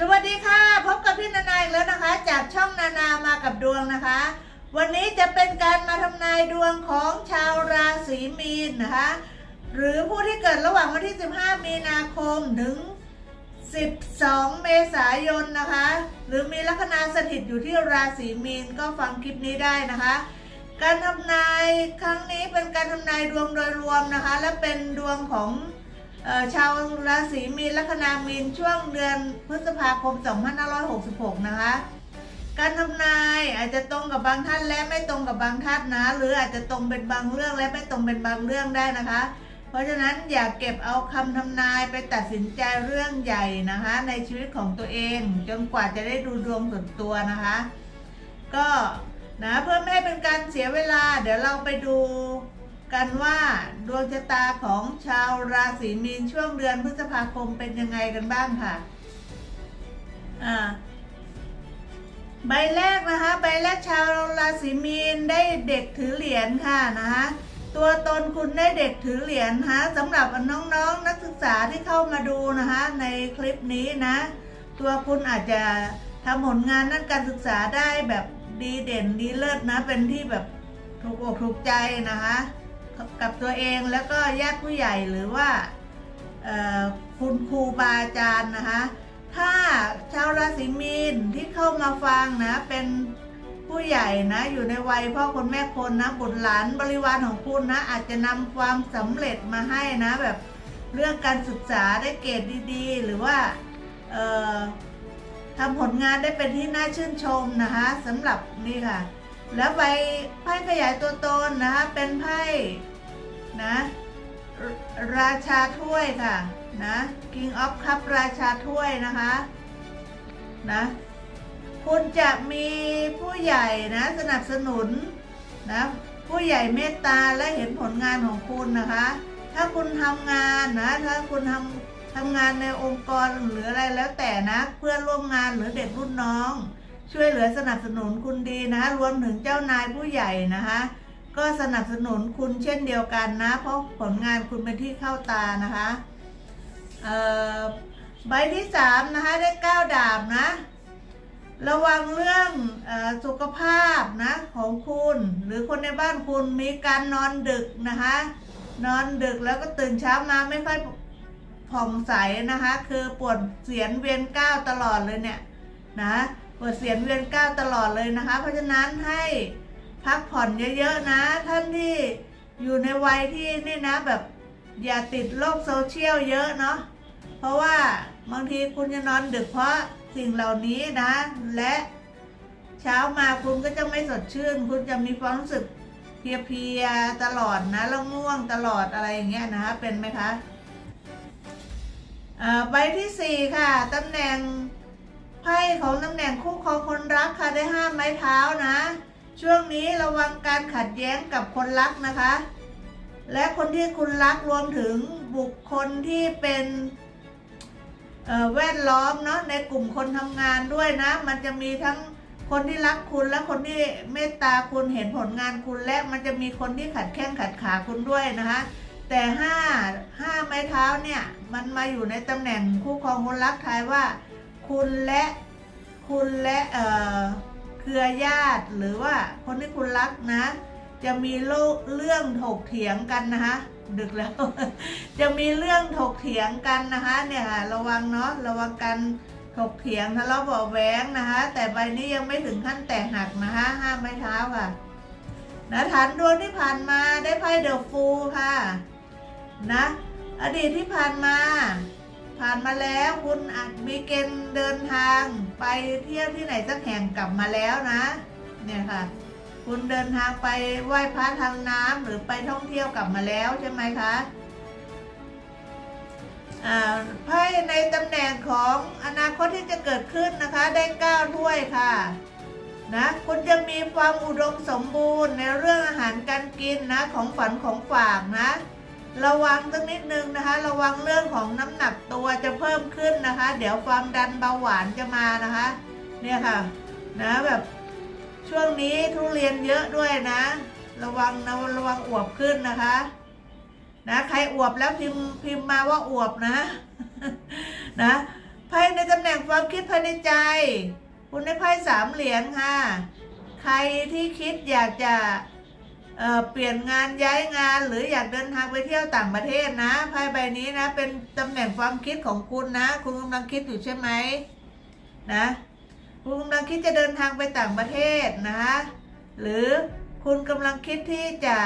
สวัสดีค่ะ พบกับพี่นานาอีกแล้วนะคะ จากช่องนานามากับดวงนะคะ วันนี้จะเป็นการมาทำนายดวงของชาวราศีมีนนะคะ หรือผู้ที่เกิดระหว่างวันที่ 15 มีนาคมถึง 12 เมษายนนะคะ หรือมีลัคนาสถิตอยู่ที่ราศีมีนก็ฟังคลิปนี้ได้นะคะ การทำนายครั้งนี้เป็นการทำนายดวงโดยรวมนะคะ และเป็นดวงของ ชาวราศีมีนลัคนามีนช่วงเดือนพฤษภาคม 2566 นะคะ การทำนายอาจจะตรงกับบางท่านและไม่ตรงกับบางท่านนะ หรืออาจจะตรงเป็นบางเรื่องและไม่ตรงเป็นบางเรื่องได้นะคะ เพราะฉะนั้นอย่าเก็บเอาคำทำนายไปตัดสินใจเรื่องใหญ่นะคะ ในชีวิตของตัวเอง จนกว่าจะได้ดูดวงส่วนตัวนะคะ ก็นะเพื่อไม่ให้เป็นการเสียเวลา เดี๋ยวเราไปดู กันว่าดวงชะตาของชาวราศีมีนช่วงเดือนพฤษภาคมเป็นยังไงกันบ้างค่ะอ่าใบแรกนะคะ ใบแรกชาวราศีมีนได้เด็กถือเหรียญค่ะนะคะตัวตนคุณได้เด็กถือเหรียญนะคะสำหรับน้องๆนนักศึกษาที่เข้ามาดูนะคะในคลิปนี้นะ ตัวคุณอาจจะทำผลงานด้านการศึกษาได้แบบดีเด่นดีเลิศนะ เป็นที่แบบถูกอกถูกใจนะคะ กับตัวเองแล้วก็ญาติผู้ใหญ่หรือว่าคุณครูบาอาจารย์นะคะ ถ้าชาวราศีมีนที่เข้ามาฟังนะ เป็นผู้ใหญ่นะ อยู่ในวัยพ่อคนแม่คนนะบุตรหลานบริวารของคุณนะ อาจจะนำความสำเร็จมาให้นะ แบบเรื่องการศึกษาได้เกรดดีๆ หรือว่าทำผลงานได้เป็นที่น่าชื่นชมนะคะสำหรับนี่ค่ะ แล้วใบไพ่ขยายตัวตนนะคะ เป็นไพ่นะราชาถ้วยค่ะนะ King of Cup ราชาถ้วยนะคะนะคุณจะมีผู้ใหญ่นะสนับสนุนนะผู้ใหญ่เมตตาและเห็นผลงานของคุณนะคะ ถ้าคุณทำงานนะถ้าคุณทำทำงานในองค์กรหรืออะไรแล้วแต่นะ เพื่อนร่วมงานหรือเด็กรุ่นน้อง ช่วยเหลือสนับสนุนคุณดีนะคะรวมถึงเจ้านายผู้ใหญ่นะคะ ก็สนับสนุนคุณเช่นเดียวกันนะ เพราะผลงานคุณเป็นที่เข้าตานะคะใบที่สามนะคะได้เก้าดาบนะ ระวังเรื่องออสุขภาพนะของคุณ หรือคนในบ้านคุณมีการนอนดึกนะคะ นอนดึกแล้วก็ตื่นเช้ามาไม่ค่อยผ่องใสนะคะ คือปวดเสียนเวียนก้าวตลอดเลยเนี่ยนะ ปวดเสียนเวียนก้าวตลอดเลยนะคะ เพราะฉะนั้นให้พักผ่อนเยอะๆนะ ท่านที่อยู่ในวัยที่นี่นะแบบอย่าติดโลกโซเชียลเยอะเนาะเพราะว่าบางทีคุณจะนอนดึกเพราะสิ่งเหล่านี้นะ และเช้ามาคุณก็จะไม่สดชื่น คุณจะมีความรู้สึกเพลียๆตลอดนะแล้วง่วงตลอดอะไรอย่างเงี้ยนะคะเป็นไหมคะอ่าใบที่สี่ค่ะตำแหน่ง ไพ่ของตำแหน่งคู่ครองคนรักค่ะได้ห้ามไม้เท้านะ ช่วงนี้ระวังการขัดแย้งกับคนรักนะคะ และคนที่คุณรักรวมถึงบุคคลที่เป็นแวดล้อมเนาะในกลุ่มคนทำงานด้วยนะ มันจะมีทั้งคนที่รักคุณและคนที่เมตตาคุณเห็นผลงานคุณและมันจะมีคนที่ขัดแข้งขัดขาคุณด้วยนะคะแต่ห้าห้าไม้เท้าเนี่ย มันมาอยู่ในตำแหน่งคู่ครองคนรักทายว่า คุณและคุณและเอ่อเครือญาติหรือว่าคนที่คุณรักนะ จะมีโลเรื่องถกเถียงกันนะคะดึกแล้ว จะมีเรื่องถกเถียงกันนะคะเนี่ยค่ะระวังเนาะระวังกันถกเถียงทะเลาะเบาะแว้งนะคะ แต่ใบนี้ยังไม่ถึงขั้นแตกหักนะคะห้ามไม้เท้าค่ะนะฐานดวงที่ผ่านมาได้ไพ่เดอะฟูค่ะนะอดีตที่ผ่านมา ผ่านมาแล้วคุณอาจมีเกณฑ์เดินทางไปเที่ยวที่ไหนสักแห่งกลับมาแล้วนะ เนี่ยค่ะ คุณเดินทางไปไหว้พระทางน้ำหรือไปท่องเที่ยวกลับมาแล้วใช่ไหมคะอ่าไพ่ในตำแหน่งของอนาคตที่จะเกิดขึ้นนะคะ ได้เก้าถ้วยค่ะนะคุณจะมีความอุดมสมบูรณ์ในเรื่องอาหารการกินนะของฝันของฝากนะ ระวังสักนิดนึงนะคะ ระวังเรื่องของน้ำหนักตัวจะเพิ่มขึ้นนะคะ เดี๋ยวความดันเบาหวานจะมานะคะ เนี่ยค่ะนะแบบช่วงนี้ทุเรียนเยอะด้วยนะ ระวังนะระวังอวบขึ้นนะคะ นะใครอวบแล้วพิมพ์พิมพ์มาว่าอวบนะ นะไพ่ในตำแหน่งความคิดภายในใจ คุณได้ไพ่สามเหรียญค่ะ ใครที่คิดอยากจะ เเปลี่ยนงานย้ายงานหรืออยากเดินทางไปเที่ยวต่างประเทศนะไพ่ใบนี้นะ เป็นตำแหน่งความคิดของคุณนะ คุณกำลังคิดอยู่ใช่ไหมนะคุณกำลังคิดจะเดินทางไปต่างประเทศนะคะหรือคุณกำลังคิดที่จะ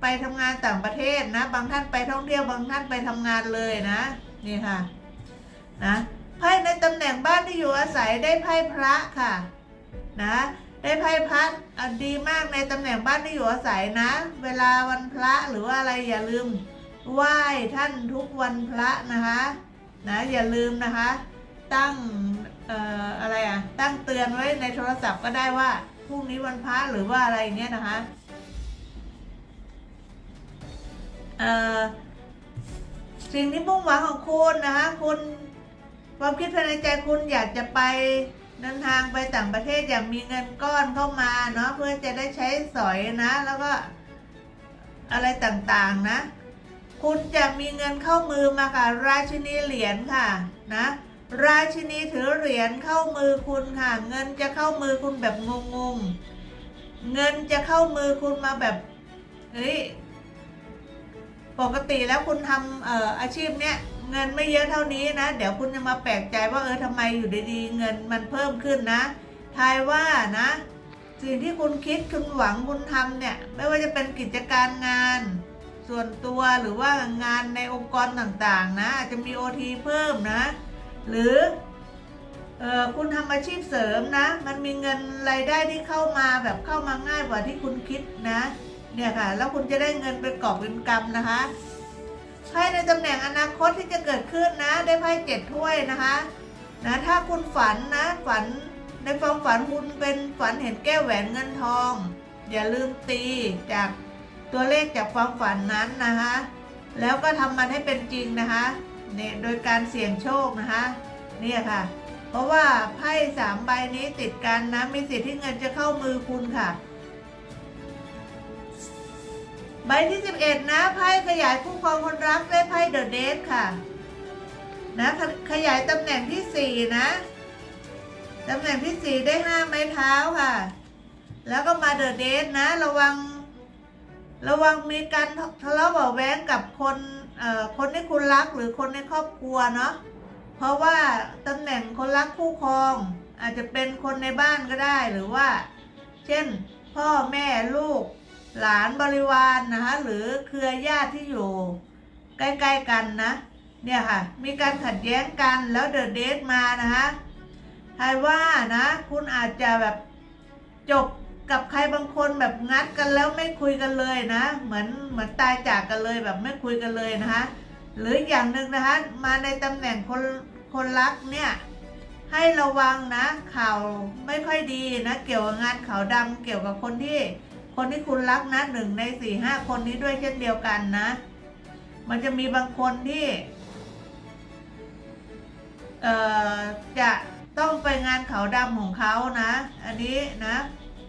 ไปทำงานต่างประเทศนะ บางท่านไปท่องเที่ยวบางท่านไปทำงานเลยนะนี่ค่ะนะไพ่ในตำแหน่งบ้านที่อยู่อาศัยได้ไพ่พระค่ะนะ ได้ไพ่พระอะดีมากในตำแหน่งบ้านที่อยู่อาศัยนะ เวลาวันพระหรือว่าอะไรอย่าลืมไหว้ท่านทุกวันพระนะคะนะอย่าลืมนะคะ ตั้งเอ่ออะไรอะตั้งเตือนไว้ในโทรศัพท์ก็ได้ว่าพรุ่งนี้วันพระหรือว่าอะไรเงี้ยนะคะเอ่อสิ่งที่มุ่งหวังของคุณนะคะคุณความคิดภายในใจคุณอยากจะไป เดินทางไปต่างประเทศอย่ากมีเงินก้อนเข้ามาเนาะเพื่อจะได้ใช้สอยนะ แล้วก็อะไรต่างๆนะ คุณจะมีเงินเข้ามือมาค่ะ ราชินีเหรียญค่ะนะ ราชินีถือเหรียญเข้ามือคุณค่ะ เงินจะเข้ามือคุณแบบงงๆ เงินจะเข้ามือคุณมาแบบเฮ้ยปกติแล้วคุณทำอาชีพเนี้ย เงินไม่เยอะเท่านี้นะ เดี๋ยวคุณจะมาแปลกใจว่าเออทำไมอยู่ดีๆ เงินมันเพิ่มขึ้นนะทายว่านะ สิ่งที่คุณคิดคุณหวังคุณทำเนี่ย ไม่ว่าจะเป็นกิจการงาน ส่วนตัวหรือว่างานในองค์กรต่างๆ นะ อาจจะมีโอทีเพิ่มนะ หรือเออคุณทำอาชีพเสริมนะ มันมีเงินรายได้ที่เข้ามาแบบเข้ามาง่ายกว่าที่คุณคิดนะ เนี่ยค่ะ แล้วคุณจะได้เงินเป็นกอบเป็นกำนะคะ พ่ในตำแหน่งอนาคตที่จะเกิดขึ้นนะ ได้ไพ่เจ็ดถ้วยนะคะนะถ้าคุณฝันนะฝันในความฝันคุณเป็นฝันเห็นแก้วแหวนเงินทอง อย่าลืมตีจากตัวเลขจากความฝันนั้นนะคะ แล้วก็ทำมันให้เป็นจริงนะคะเนี่ยโดยการเสี่ยงโชคนะคะเนี่ยค่ะ เพราะว่าไพ่สามใบนี้ติดกันนะมีสิทธิ์ที่เงินจะเข้ามือคุณค่ะ ใบที่ 11 นะไพ่ขยายคู่ครองคนรักได้ไพ่เดอะเดทค่ะ นะขขยายตำแหน่งที่ 4 นะตำแหน่งที่ 4 ได้ 5 ไม้เท้าค่ะ แล้วก็มาเดอะเดทนะ ระวัง ระวังมีการทะเลาะเบาะแว้งกับคนเอ่อคนที่คุณรักหรือคนในครอบครัวเนาะเพราะว่าตำแหน่งคนรักคู่ครอง อาจจะเป็นคนในบ้านก็ได้หรือว่า เช่น พ่อแม่ลูก หลานบริวารนนะคะหรือเครือญาติที่อยู่ ใกล้ๆกันนะ เนี่ยค่ะ มีการขัดแย้งกันแล้วเดอะเดทมานะคะทายว่านะ คุณอาจจะแบบจบกับใครบางคนแบบงัดกันแล้วไม่คุยกันเลยนะ เหมือนเหมือนตายจากกันเลยแบบไม่คุยกันเลยนะคะ หรืออย่างหนึ่งนะคะ มาในตำแหน่งคนคนรักเนี่ยให้ระวังนะข่าวไม่ค่อยดีนะ เกี่ยวกับงานข่าวดำเกี่ยวกับคนที่ คนที่คุณรักนะหนึ่งในสี่ห้าคนนี้ด้วยเช่นเดียวกันนะ มันจะมีบางคนที่เอ่อจะต้องไปงานเขาดำของเขานะ อันนี้นะ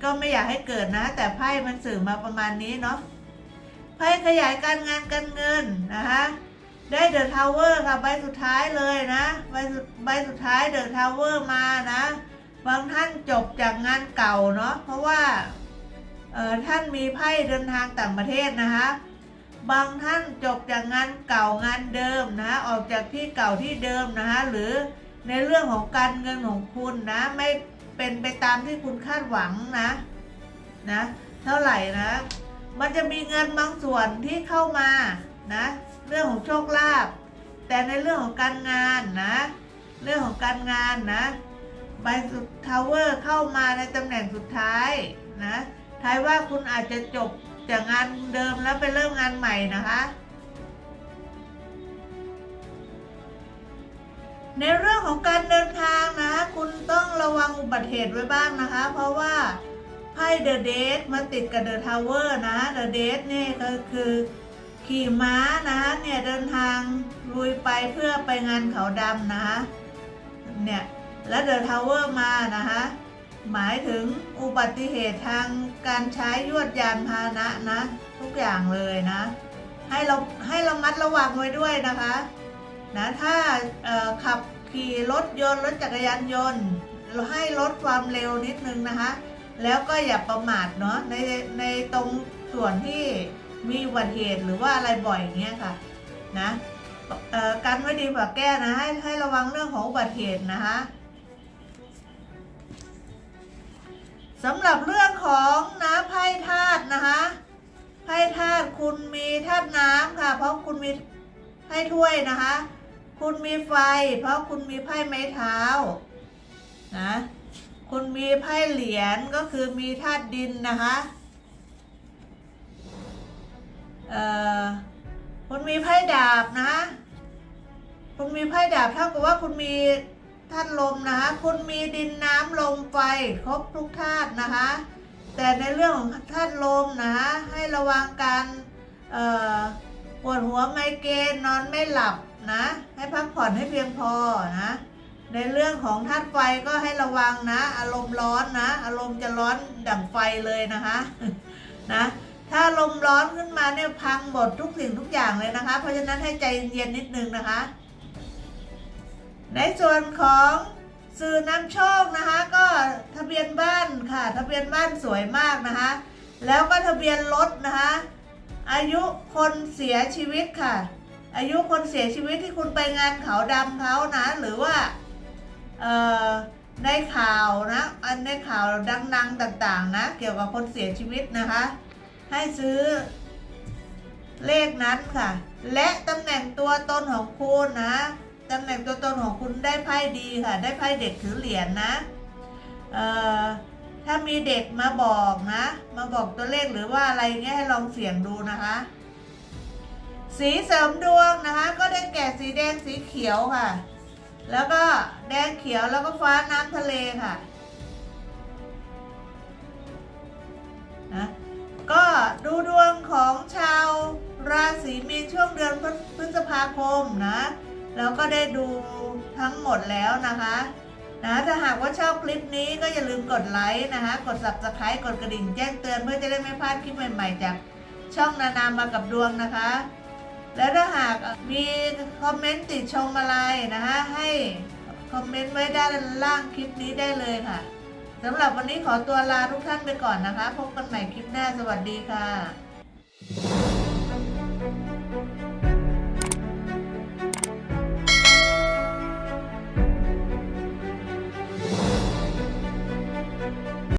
ก็ไม่อยากให้เกิดนะ แต่ไพ่มันสื่อมาประมาณนี้เนาะไพ่ขยายการงานการเงินนะคะได้เดอะทาวเวอร์ค่ะใบสุดท้ายเลยนะใบสุดใบสุดท้ายเดอะทาวเวอร์มานะ บางท่านจบจากงานเก่าเนาะเพราะว่า ท่านมีไพ่เดินทางต่างประเทศนะคะ บางท่านจบจากงานเก่างานเดิมนะออกจากที่เก่าที่เดิมนะคะหรือในเรื่องของการเงินของคุณนะไม่เป็นไปตามที่คุณคาดหวังนะนะเท่าไหร่นะ มันจะมีเงินบางส่วนที่เข้ามานะเรื่องของโชคลาภแต่ในเรื่องของการงานนะเรื่องของการงานนะใบสุดทาวเวอร์เข้ามาในตำแหน่งสุดท้ายนะ ทายว่าคุณอาจจะจบจากงานเดิมแล้วไปเริ่มงานใหม่นะคะ ในเรื่องของการเดินทางนะคุณต้องระวังอุบัติเหตุไว้บ้างนะคะ เพราะว่าไพ่เดอะเดทมาติดกับเดอะทาวเวอร์นะเดอะเดทนี่ก็คือขี่ม้านะเนี่ยเดินทางลุยไปเพื่อไปงานเขาดำนะคะเนี่ยแล้วเดอะทาวเวอร์มานะคะ หมายถึงอุบัติเหตุทางการใช้ยวดยานพาหนะนะ ทุกอย่างเลยนะ ให้เราให้เรามัดระวังไว้ด้วยนะคะนะถ้าขับขี่รถยนต์รถจักรยานยนต์ ให้ลดความเร็วนิดนึงนะคะ แล้วก็อย่าประมาทเนาะในในตรงส่วนที่มีอุบัติเหตุหรือว่าอะไรบ่อยอย่างเงี้ยค่ะนะกันไว้ดีกว่าแก้นะให้ให้ระวังเรื่องของอุบัติเหตุนะคะ สำหรับเรื่องของน้ำไพ่ธาตุนะคะไพ่ธาตุคุณมีธาตุน้ำค่ะ เพราะคุณมีไพ่ถ้วยนะคะ คุณมีไฟ เพราะคุณมีไพ่ไม้เท้านะคุณมีไพ่เหรียญก็คือมีธาตุดินนะคะเอ่อคุณมีไพ่ดาบนะ คุณมีไพ่ดาบเท่ากับว่าคุณมี ธาตุลมนะคะคุณมีดินน้ำลมไฟครบทุกธาตุนะคะ แต่ในเรื่องของธาตุลมนะคะให้ระวังการปวดหัวไมเกรนนอนไม่หลับนะให้พักผ่อนให้เพียงพอนะในเรื่องของธาตุไฟก็ให้ระวังนะ อารมณ์ร้อนนะ อารมณ์จะร้อนดั่งไฟเลยนะคะนะถ้าลมร้อนขึ้นมาเนี่ยพังหมดทุกสิ่งทุกอย่างเลยนะคะ เพราะฉะนั้นให้ใจเย็นนิดนึงนะคะ ในส่วนของสื่อนำโชคนะคะ ก็ทะเบียนบ้านค่ะ ทะเบียนบ้านสวยมากนะคะ แล้วก็ทะเบียนรถนะคะ อายุคนเสียชีวิตค่ะ อายุคนเสียชีวิตที่คุณไปงานเขาดำเขานะ หรือว่าในข่าวนะอันในข่าวดัง ๆต่างๆนะ เกี่ยวกับคนเสียชีวิตนะคะ ให้ซื้อเลขนั้นค่ะ และตำแหน่งตัวตนของคุณนะ ตำแหน่งตัวตนของคุณได้ไพ่ดีค่ะ ได้ไพ่เด็กถือเหรียญนะถ้ามีเด็กมาบอกนะ มาบอกตัวเลขหรือว่าอะไรเงี้ยให้ลองเสี่ยงดูนะคะ สีเสริมดวงนะคะ ก็ได้แก่สีแดงสีเขียวค่ะ แล้วก็แดงเขียวแล้วก็ฟ้าน้ำทะเลค่ะนะก็ดูดวงของชาวราศีมีนช่วงเดือนพฤษภาคมนะ แล้วก็ได้ดูทั้งหมดแล้วนะคะนะถ้าหากว่าชอบคลิปนี้ก็อย่าลืมกดไลค์นะคะ กด subscribe กดกระดิ่งแจ้งเตือนเพื่อจะได้ไม่พลาดคลิปใหม่ๆ จากช่องนานามากับดวงนะคะ แล้วถ้าหากมีคอมเมนต์ติดชมอะไรนะคะให้คอมเมนต์ไว้ด้านล่างคลิปนี้ได้เลยค่ะสำหรับวันนี้ขอตัวลาทุกท่านไปก่อนนะคะ พบกันใหม่คลิปหน้าสวัสดีค่ะ